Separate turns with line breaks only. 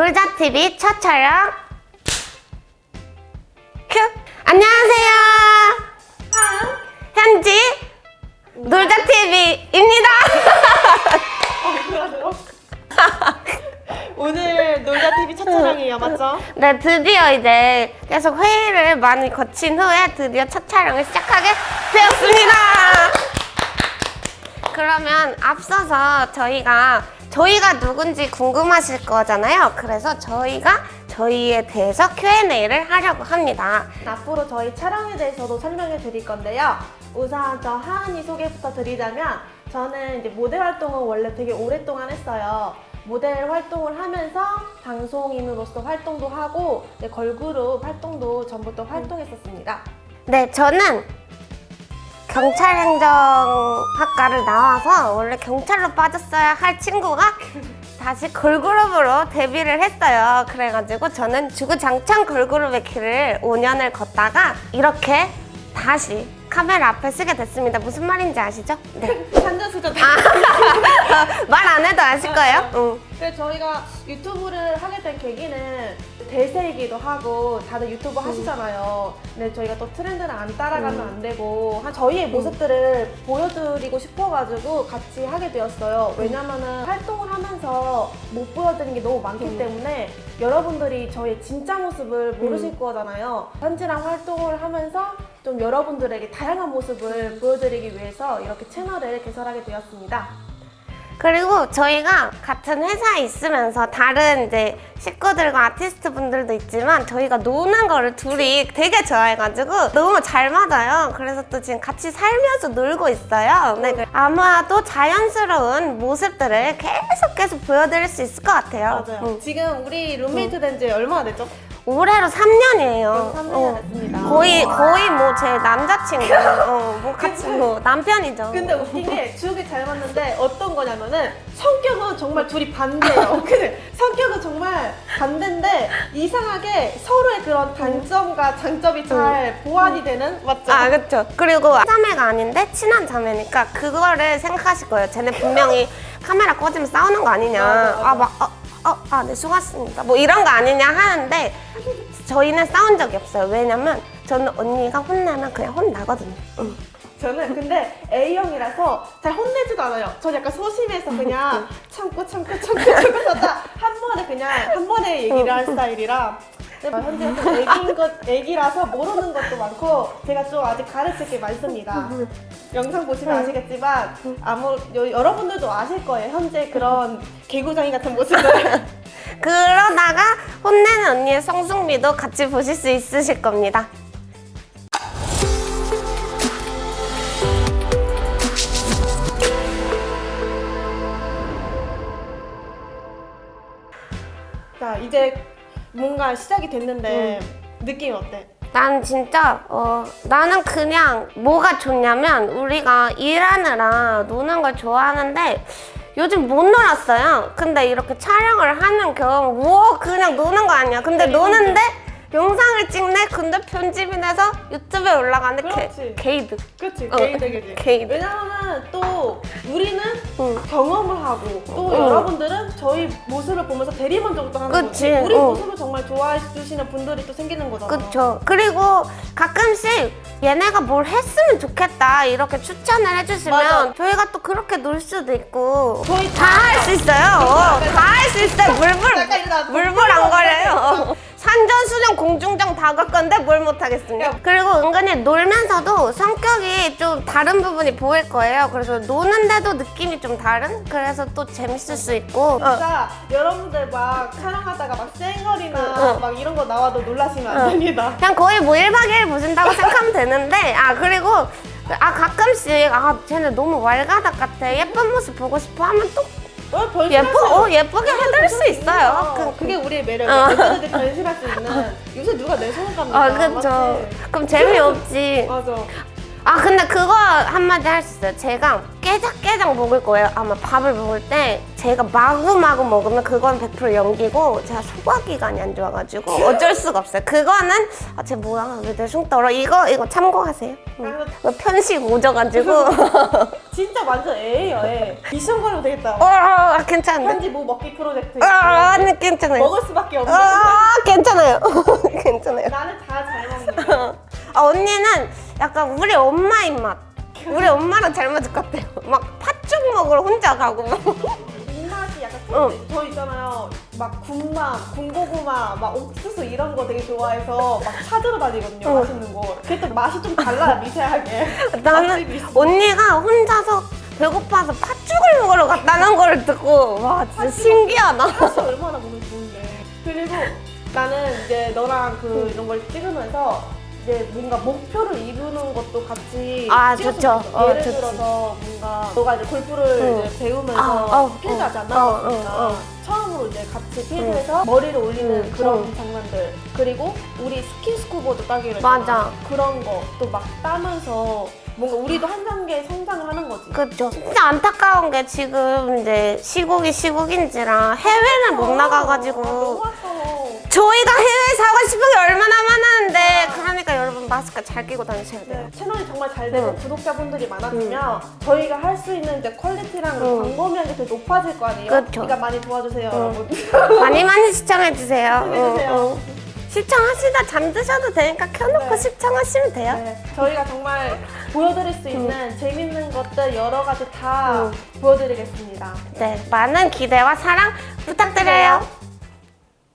놀자TV 첫 촬영 큐! 안녕하세요 현지 놀자TV입니다
오늘 놀자 TV 첫 촬영이에요, 맞죠?
네 드디어 이제 계속 회의를 많이 거친 후에 드디어 첫 촬영을 시작하게 되었습니다 그러면 앞서서 저희가 저희가 누군지 궁금하실 거잖아요 그래서 저희가 저희에 대해서 Q&A를 하려고 합니다
앞으로 저희 촬영에 대해서도 설명해 드릴 건데요. 우선 저 하은이 소개부터 드리자면 저는 이제 모델 활동을 원래 되게 오랫동안 했어요. 모델 활동을 하면서 방송인으로서 활동도 하고 이제 걸그룹 활동도 전부터 활동했었습니다.
네, 저는 경찰행정학과를 나와서 원래 경찰로 빠졌어야 할 친구가 다시 걸그룹으로 데뷔를 했어요. 그래가지고 저는 주구장창 걸그룹의 길을 5년을 걷다가 이렇게 다시 카메라 앞에 쓰게 됐습니다. 무슨 말인지 아시죠? 네.
산전수전
말 안 해도 아실 거예요? 응.
그래서 저희가 유튜브를 하게 된 계기는 대세이기도 하고 다들 유튜브 하시잖아요. 근데 저희가 또 트렌드를 안 따라가면 안 되고 한 저희의 모습들을 보여드리고 싶어가지고 같이 하게 되었어요. 왜냐면은 활동을 하면서 못 보여드리는 게 너무 많기 때문에 여러분들이 저의 진짜 모습을 모르실 거잖아요. 현지랑 활동을 하면서 좀 여러분들에게 다양한 모습을 보여드리기 위해서 이렇게 채널을 개설하게 되었습니다.
그리고 저희가 같은 회사에 있으면서 다른 이제 식구들과 아티스트 분들도 있지만 저희가 노는 거를 둘이 되게 좋아해가지고 너무 잘 맞아요. 그래서 또 지금 같이 살면서 놀고 있어요. 네, 그- 아마도 자연스러운 모습들을 계속 계속 보여드릴 수 있을 것 같아요.
맞아요.
응.
지금 우리 룸메이트 된 지 얼마나 됐죠?
올해로 3년이에요.
3년이 됐습니다.
거의 거의 뭐 제 남자친구, 어, 뭐 같이 뭐 남편이죠.
근데 웃긴 게 주옥이 잘 맞는데 어떤 거냐면은 성격은 정말 둘이 반대예요. 근데 성격은 정말 반대인데 이상하게 서로의 그런 단점과 장점이 잘 보완이 되는 맞죠?
아, 그렇죠. 그리고 자매가 아닌데 친한 자매니까 그거를 생각하실 거예요. 쟤네 분명히 카메라 꺼지면 싸우는 거 아니냐.
맞아, 맞아.
아, 막, 어, 어, 아, 네, 수고하셨습니다. 뭐 이런 거 아니냐 하는데 저희는 싸운 적이 없어요. 왜냐면 저는 언니가 혼나면 그냥 혼나거든요. 응.
저는 근데 A형이라서 잘 혼내지도 않아요. 전 약간 소심해서 그냥 참고 참고 참고 참고 하다 한 번에 그냥 한 번에 얘기를 할 스타일이라 근데 현재 좀 애기인 것, 애기라서 모르는 것도 많고 제가 좀 아직 가르칠 게 많습니다. 영상 보시면 아시겠지만 아무 여, 여러분들도 아실 거예요. 현재 그런 개구장이 같은 모습을
그러다가 혼내는 언니의 성숙미도 같이 보실 수 있으실 겁니다.
자 이제 뭔가 시작이 됐는데 느낌이 어때?
난 진짜 어 나는 그냥 뭐가 좋냐면 우리가 일하느라 노는 걸 좋아하는데 요즘 못 놀았어요. 근데 이렇게 촬영을 하는 겸 우와 그냥 노는 거 아니야. 근데
네,
노는데 영상을 찍네. 근데 편집이 돼서 유튜브에 올라가는
그렇지.
게, 게이드.
그치
어,
개인 되게지
개인.
왜냐면은 또 우리는
응.
경험을 하고 또
응.
여러분들은 저희 모습을 보면서 대리만족도 하는
그치,
거지 우리
어.
모습을 정말 좋아해 주시는 분들이 또 생기는 거잖아
그쵸. 그리고 가끔씩 얘네가 뭘 했으면 좋겠다 이렇게 추천을 해주시면
맞아.
저희가 또 그렇게 놀 수도 있고
저희
다 할 수 있어요. 다 할 수 있어요. 물불 물불 안 거려요. 산전수전 공중정 다갈 건데 뭘 못하겠습니까? 그리고 은근히 놀면서도 성격이 좀 다른 부분이 보일 거예요. 그래서 노는데도 느낌이 좀 다른? 그래서 또 재밌을 수 있고. 어.
진짜 여러분들 막 촬영하다가 막 쌩얼이나
응, 응.
막 이런 거 나와도 놀라시면 안 됩니다
그냥 거의 뭐 1박 2일 보신다고 생각하면 되는데 아 그리고 아 가끔씩 아 쟤네 너무 왈가닥 같아 예쁜 모습 보고 싶어 하면 또
어, 변신할
예쁘 수어 예쁘게 해드릴 수 있어요.
그,
그,
그게 우리의
어.
매력이야 여자들이 변신할 수 있는 요새 누가 내 손을 깝니까
아 그쵸.
맞지?
그럼 재미없지.
맞아
아 근데 그거 한마디 할 수 있어요. 제가 깨작깨작 먹을 거예요. 아마 밥을 먹을 때 제가 마구마구 먹으면 그건 100% 연기고 제가 소화기관이 안 좋아가지고 어쩔 수가 없어요. 그거는 아, 쟤 뭐야 왜내숭 떨어 이거 이거 참고하세요. 응. 이거 편식 오져가지고
진짜 완전 애예요, 애. 미션 걸면 되겠다.
어, 어 괜찮은데?
현지 뭐 먹기 프로젝트.
아 아니 괜찮아요.
먹을 수밖에 없는.
아 괜찮아요. 괜찮아요.
나는 다 잘 먹는.
약간 우리 엄마 입맛. 우리 엄마랑 잘 맞을 것 같아요. 막 팥죽 먹으러 혼자 가고 막.
입맛이 약간
어.
큰- 저 있잖아요. 막 군맘, 군고구마, 막 옥수수 이런 거 되게 좋아해서 막 찾으러 다니거든요.
어.
맛있는 거. 또 맛이 좀 달라요, 미세하게. 맛집이
나는
있어.
언니가 혼자서 배고파서 팥죽을 먹으러 갔다는 걸 듣고 와 진짜 신기하다.
사실 얼마나 보면 좋은데. 그리고 나는 이제 너랑 그 이런 걸 찍으면서 이제 뭔가 목표를 이루는 것도 같이
아,
찍었으면
좋죠.
좋겠어.
어,
예를
좋지.
들어서 뭔가 너가 이제 골프를
응.
이제 배우면서
아, 어,
필드 아직 안
어, 어, 어.
처음으로 이제 같이 필드에서 머리를 올리는
응,
그런
응.
장면들 그리고 우리 스키 스쿠버도 따기로
맞아.
했잖아. 그런 거 또 막 따면서 뭔가 우리도 한 단계 성장을 하는 거지.
그렇죠. 진짜 안타까운 게 지금 이제 시국이 시국인지라 해외를 못
아,
나가가지고
너무 아까워.
저희가 해외 사고 싶은 게 얼마나 많았는데 그러니까 여러분 마스크 잘 끼고 다니셔야 돼요.
네, 채널이 정말 잘 되고
응.
구독자분들이 많아지면 저희가 할 수 있는 이제 퀄리티랑 그
응.
광고명이 더 높아질 거 아니에요?
그쵸.
그러니까 많이 도와주세요,
응.
여러분.
많이 많이 시청해 주세요.
시청해주세요.
어, 어. 시청하시다 잠드셔도 되니까 켜놓고
네.
시청하시면 돼요.
네, 저희가 정말 보여드릴 수 있는 재밌는 것들 여러 가지 다
응.
보여드리겠습니다.
네, 많은 기대와 사랑 부탁드려요.